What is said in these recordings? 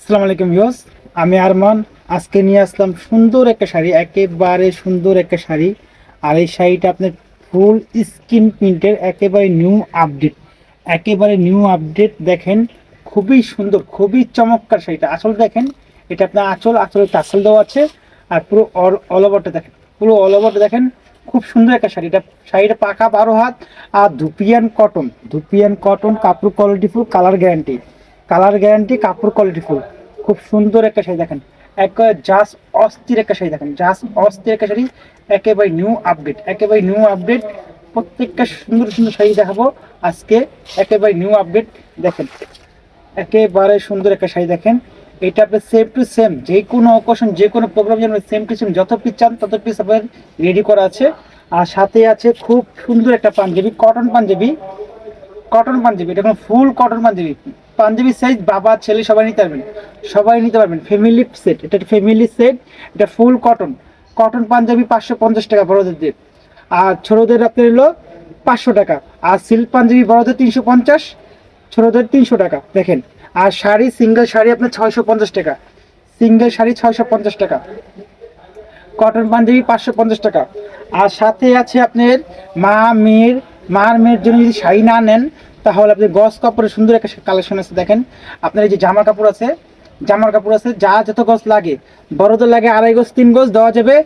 আসসালামু আলাইকুম ইউস আমি আরমান। আজকে নিয়ে আসলাম সুন্দর একটা শাড়ি, একেবারে সুন্দর একটা শাড়ি। আর এই শাড়িটা আপনার ফুল স্কিন প্রিন্টের একেবারে নিউ আপডেট। একেবারে নিউ আপডেট, দেখেন, খুবই সুন্দর, খুবই চমৎকার শাড়িটা। আসল দেখেন, এটা আপনার আঁচল, আঁচলের টাসল দেওয়া আছে। আর পুরো অল ওভারটা দেখেন, পুরো অল ওভারটা দেখেন, খুব সুন্দর একটা শাড়ি। এটা শাড়িটা পাকা বারো হাত আর ধুপিয়ান কটন ধুপিয়ান কটন, কাপড় quality full, colour guarantee. Colour guarantee, কাপড় কোয়ালিটি ফুল খুব সুন্দর একটা শাড়ি দেখেন। একেবারে জাস্ট অস্থির একটা শাড়ি দেখেন। জাস্ট অস্থির একটা শাড়ি, একেবারে নিউ আপডেট একেবারে নিউ আপডেট প্রত্যেকটা সুন্দর সুন্দর শাড়ি দেখাবো। আজকে একেবারে নিউ আপডেট দেখেন। একেবারে সুন্দর একটা শাড়ি দেখেন। এটা আপনার সেম টু সেম যে কোনো অকেশন যে কোনো প্রোগ্রাম যেন সেম টু সেম যত পিস চান তত পিস আপনার রেডি করা আছে। আর সাথে আছে খুব সুন্দর একটা পাঞ্জাবি কটন পাঞ্জাবি। কটন পাঞ্জাবি, এটা কোনো full cotton panjabi. Panjabi size বাবা, ছেলে সবাই নিতে পারবেন। সবাই নিতে পারবেন। ফ্যামিলি সেট এটা ফ্যামিলি সেট এটা ফুল কটন কটন পাঞ্জাবি পাঁচশো পঞ্চাশ টাকা বড়দের দিয়ে। আর ছোটদের আপনার হলো পাঁচশো টাকা। আর সিল্ক পাঞ্জাবি বড়দের তিনশো পঞ্চাশ, ছোটদের তিনশো টাকা। দেখেন, আর শাড়ি সিঙ্গেল শাড়ি আপনার ছয়শো পঞ্চাশ টাকা। সিঙ্গেল শাড়ি ছয়শো পঞ্চাশ টাকা। কটন পাঞ্জাবি পাঁচশো পঞ্চাশ টাকা। আর সাথে আছে আপনার মা মেয়ের মার মেয়ের জন্য যদি শাড়ি না নেন তাহলে আপনি গস কাপড়ের সুন্দর একটা কালেকশন আছে দেখেন। আপনার এই যে জামা কাপড় আছে জামার কাপড় আছে যা যত গজ লাগে বড়দের লাগে আড়াই গজ তিন গজ দেওয়া যাবে।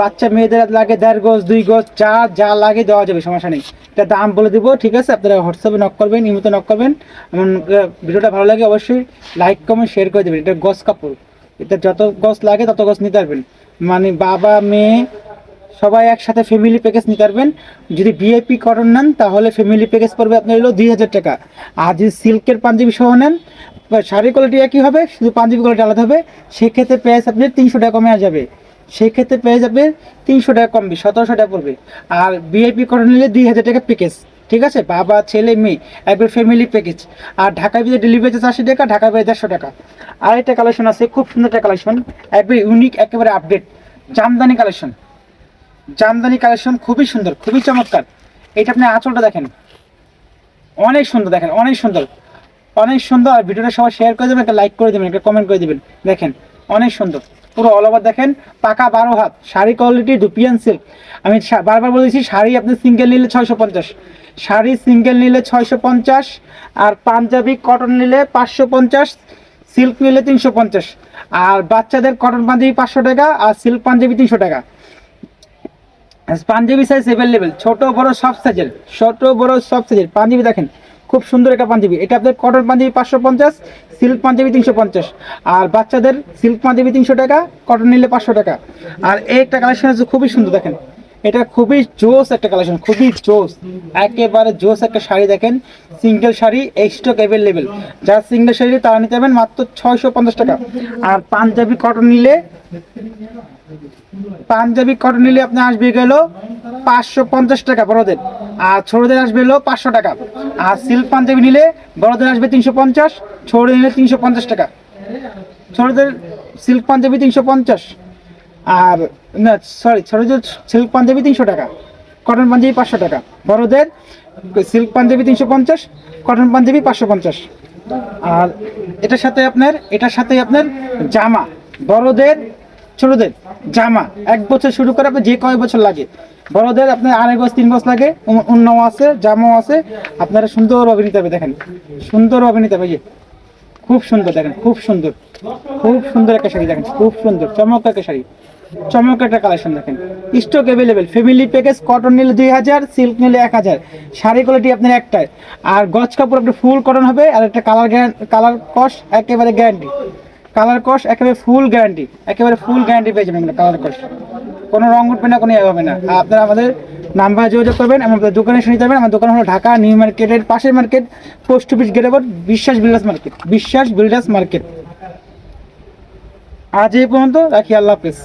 বাচ্চা মেয়েদের লাগে দেড় গজ দুই গজ যা যা লাগে দেওয়া যাবে সমস্যা নেই। এটা দাম বলে দিব ঠিক আছে? আপনারা হোয়াটসঅ্যাপে নক করবেন ইমোতে নক করবেন। আহ, ভিডিওটা ভালো লাগে অবশ্যই লাইক কমেন্ট শেয়ার করে দেবেন। এটা গজ কাপড়। এটা যত গজ লাগে তত গজ নিতে পারবেন। মানে বাবা মেয়ে সবাই একসাথে ফ্যামিলি প্যাকেজ নিতে পারবেন। যদি ভিআইপি কটন নেন, তাহলে ফ্যামিলি প্যাকেজ পড়বে আপনার হলো দুই হাজার টাকা। আর যদি সিল্কের পাঞ্জাবি সহ নেন, বা শাড়ি কোয়ালিটি একই হবে, শুধু পাঞ্জাবি কোয়ালিটি আলাদা হবে, সেক্ষেত্রে প্রাইস আপনি তিনশো টাকা কমে যাবে। সেক্ষেত্রে প্রাইস আপনি তিনশো টাকা কমবে, সতেরোশো টাকা পড়বে। আর ভিআইপি কটন নিলে দুই হাজার টাকা প্যাকেজ ঠিক আছে? বাবা, ছেলে, মেয়ে, একবার ফ্যামিলি প্যাকেজ আর ঢাকায় ভিতরে ডেলিভারি চার্জ আশি টাকা, ঢাকায় বাইরে দেড়শো টাকা। আর একটা কালেকশন আছে, খুব সুন্দর একটা কালেকশন একবার ইউনিক একেবারে update jamdani collection jamdani collection খুবই সুন্দর, খুবই চমৎকার। এটা আপনি আঁচলটা দেখেন। অনেক সুন্দর, দেখেন, অনেক সুন্দর। অনেক সুন্দর, আর ভিডিওটা সবাই শেয়ার করে দেবেন, একটা লাইক করে দেবেন, একটা কমেন্ট করে দেবেন। দেখেন, অনেক সুন্দর। পুরো অল ওভার দেখেন, পাকা বারো হাত, শাড়ি কোয়ালিটি দুপিয়ান সিল্ক আমি বারবার বলেছি শাড়ি আপনি সিঙ্গেল নিলে ছয়শো পঞ্চাশ, শাড়ি সিঙ্গেল নিলে ছয়শো পঞ্চাশ, আর পাঞ্জাবি কটন নিলে পাঁচশো পঞ্চাশ সিল্ক নিলে তিনশো পঞ্চাশ, আর বাচ্চাদের কটন পাঞ্জাবি পাঁচশো টাকা, আর সিল্ক পাঞ্জাবি তিনশো টাকা। পাঞ্জাবি সাইজ অ্যাভেলেবেল ছোট, বড়, সব সাইজের ছোট, বড়, সব সাইজের পাঞ্জাবি দেখেন, খুব সুন্দর একটা পাঞ্জাবি এটা আপনার কটন পাঞ্জাবি পাঁচশো পঞ্চাশ সিল্ক পাঞ্জাবি তিনশো পঞ্চাশ। আর বাচ্চাদের সিল্ক পাঞ্জাবি তিনশো টাকা কটন নিলে পাঁচশো টাকা। আর এই একটা কালেকশন আছে, খুবই সুন্দর, দেখেন। এটা খুবই জোস একটা কালেকশন খুবই জোস। একেবারে জোস একটা শাড়ি, দেখেন। সিঙ্গেল শাড়ি স্টক অ্যাভেলেবেল যারা সিঙ্গেল শাড়ি তারা নিতে পারবেন, মাত্র ছয়শো পঞ্চাশ টাকা। আর পাঞ্জাবি কটন নিলে পাঞ্জাবি কটন নিলে আপনি আসবে গেল পাঁচশো পঞ্চাশ টাকা বড়দের। আর ছোটদের আসবে হলো পাঁচশো টাকা। আর সিল্ক পাঞ্জাবি নিলে বড়দের আসবে তিনশো পঞ্চাশ, ছোটদের নিলে তিনশো পঞ্চাশ টাকা। ছোটদের সিল্ক পাঞ্জাবি তিনশো পঞ্চাশ। আর না সরি ছোটদের সিল্ক পাঞ্জাবি তিনশো টাকা কটন পাঞ্জাবি পাঁচশো টাকা। বড়দের সিল্ক পাঞ্জাবি তিনশো পঞ্চাশ কটন পাঞ্জাবি পাঁচশো পঞ্চাশ। আর এটার সাথে আপনার, এটার সাথে আপনার জামা। বড়দের, ছোটদের। জামা। এক বছর শুরু করে আপনার যে কয় বছর লাগে। বড়দের আপনার আড়াই গজ, তিন গজ লাগে উন্নও আছে, জামাও আছে। আপনারা সুন্দরভাবে নিতে হবে, দেখেন। সুন্দরভাবে নিতে হবে খুব সুন্দর, দেখেন, খুব সুন্দর। খুব সুন্দর একটা শাড়ি, দেখেন, খুব সুন্দর চমক একটা শাড়ি। চমক একটা কালেকশন দেখেন। Stock available family package cotton নিলে দুই হাজার সিল্ক নিলে এক হাজার। শাড়ি কোয়ালিটি আপনার একটাই। আর গজ কাপড়, আপনার ফুল কটন হবে, আর একটা কালার কালার কস একেবারে গ্যারান্টি কালার কস একেবারে ফুল গ্যারান্টি একেবারে ফুল গ্যারান্টি পেয়ে যাবেন কালার কস কোনো রং উঠবে না, কোনো ইয়ে হবে না। আপনারা আমাদের নাম্বার যোগাযোগ করবেন আমাদের দোকানে এসে যাবেন আমার দোকান হলো ঢাকা নিউ মার্কেটের পাশের মার্কেট, পোস্ট অফিস গেটের Biswas builders market, Biswas builders market. আজ এই পর্যন্ত রাখি, আল্লাহ হাফেজ।